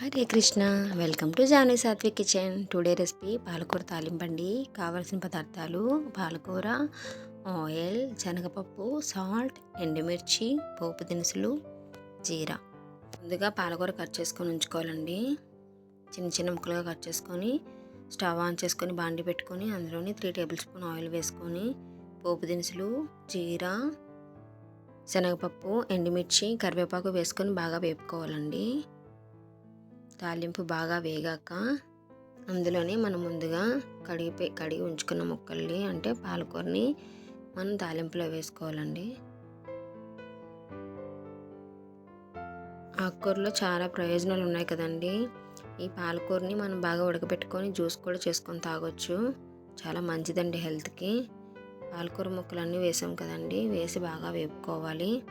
Hare Krishna welcome to Jaani Satvik kitchen. Today recipe పాలకూర తాలింపండి. కావలసిన పదార్థాలు పాలకూర ఆయిల్ శనగపప్పు సాల్ట్ ఎండుమిర్చి పోపు దినుసులు జీరా. ముందుగా పాలకూర కట్ చేసుకొని ఉంచుకోవాలండి. చిన్న చిన్న ముక్కలుగా కట్ చేసుకొని స్టవ్ ఆన్ చేసుకొని బాండి పెట్టుకొని అందులోని త్రీ టేబుల్ స్పూన్ ఆయిల్ వేసుకొని పోపు దినుసులు జీరా శనగపప్పు ఎండుమిర్చి కరివేపాకు వేసుకొని బాగా వేపుకోవాలండి. తాలింపు బాగా వేగాక అందులోనే మనం ముందుగా కడిగి కడిగి ఉంచుకున్న ముక్కల్ని అంటే పాలకూరని మనం తాలింపులో వేసుకోవాలండి. ఆకుకూరలో చాలా ప్రయోజనాలు ఉన్నాయి కదండి. ఈ పాలకూరని మనం బాగా ఉడకబెట్టుకొని జ్యూస్ కూడా చేసుకొని తాగొచ్చు. చాలా మంచిదండి హెల్త్కి. పాలకూర ముక్కలన్నీ వేసాం కదండి. వేసి బాగా వేపుకోవాలి.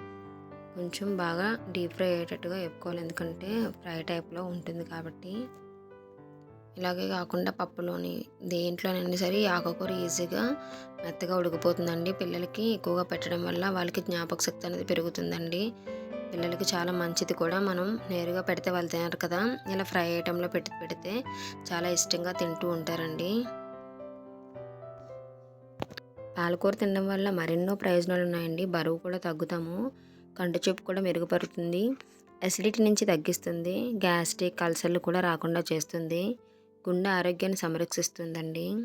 కొంచెం బాగా డీప్ ఫ్రై అయ్యేటట్టుగా వేపుకోవాలి. ఎందుకంటే ఫ్రై టైప్లో ఉంటుంది కాబట్టి. ఇలాగే కాకుండా పప్పులోని దేంట్లోనైనా సరే ఆకుకూర ఈజీగా మెత్తగా ఉడికిపోతుందండి. పిల్లలకి ఎక్కువగా పెట్టడం వల్ల వాళ్ళకి జ్ఞాపక శక్తి అనేది పెరుగుతుందండి. పిల్లలకి చాలా మంచిది కూడా. మనం నేరుగా పెడితే వాళ్ళు తినరు కదా. ఇలా ఫ్రై ఐటెంలో పెట్టి పెడితే చాలా ఇష్టంగా తింటూ ఉంటారండి. పాలకూర తినడం వల్ల మరెన్నో ప్రయోజనాలు ఉన్నాయండి బరువు కూడా తగ్గుతాము. కంటి చూపు కూడా మెరుగుపడుతుంది అసిడిటీ నుంచి తగ్గిస్తుంది. గ్యాస్ట్రిక్ అల్సర్లు కూడా రాకుండా చేస్తుంది. గుండె ఆరోగ్యాన్ని సంరక్షిస్తుందండి.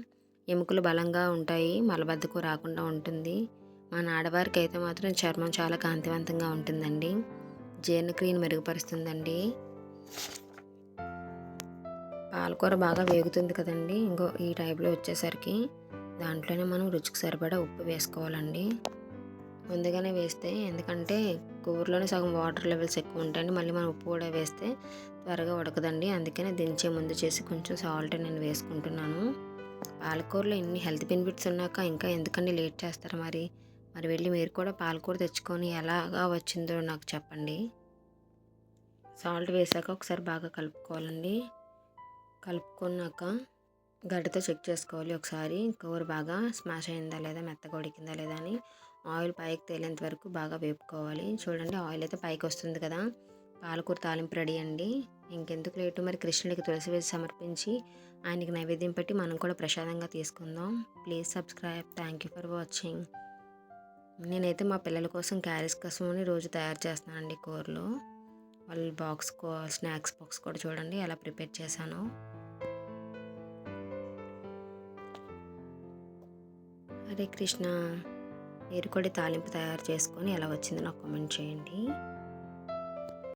ఎముకలు బలంగా ఉంటాయి. మలబద్ధకు రాకుండా ఉంటుంది. మన ఆడవారికి అయితే మాత్రం చర్మం చాలా కాంతివంతంగా ఉంటుందండి. జీర్ణక్రియను మెరుగుపరుస్తుందండి. పాలకూర బాగా వేగుతుంది కదండి. ఇంకో ఈ టైప్లో వచ్చేసరికి దాంట్లోనే మనం రుచికి సరిపడా ఉప్పు వేసుకోవాలండి. ముందుగానే వేస్తే ఎందుకంటే కూరలోనే సగం వాటర్ లెవెల్స్ ఎక్కువ ఉంటాయండి. మళ్ళీ మనం ఉప్పు కూడా వేస్తే త్వరగా ఉడకదండి. అందుకనే దించే ముందు చేసి కొంచెం సాల్ట్ నేను వేసుకుంటున్నాను. పాలకూరలో ఇన్ని హెల్త్ బెనిఫిట్స్ ఉన్నాక ఇంకా ఎందుకండి లేట్ చేస్తారు మరి? మరి వెళ్ళి మీరు కూడా పాలకూర తెచ్చుకొని ఎలాగా వచ్చిందో నాకు చెప్పండి. సాల్ట్ వేసాక ఒకసారి బాగా కలుపుకోవాలండి. కలుపుకున్నాక గడ్డతో చెక్ చేసుకోవాలి ఒకసారి. కూర బాగా స్మాష్ అయిందా లేదా? మెత్తగా ఉడికిందా లేదా అని ఆయిల్ పైకి తేలేంత వరకు బాగా వేపుకోవాలి. చూడండి ఆయిల్ అయితే పైకి వస్తుంది కదా. పాలకూర తాలింపు రెడీ అండి. ఇంకెందుకు లేటు మరి కృష్ణుడికి తులసి వేసి సమర్పించి ఆయనకి నైవేద్యం పెట్టి మనం కూడా ప్రసాదంగా తీసుకుందాం. Please subscribe thank you for watching నేనైతే మా పిల్లల కోసం క్యారీస్ కోసం అని రోజు తయారు చేస్తున్నానండి కూరలు. వాళ్ళ బాక్స్ స్నాక్స్ బాక్స్ కూడా చూడండి ఎలా ప్రిపేర్ చేశాను. హరే కృష్ణ. మీరు కూడా తాలింపు తయారు చేసుకొని ఎలా వచ్చిందో నాకు కామెంట్ చేయండి.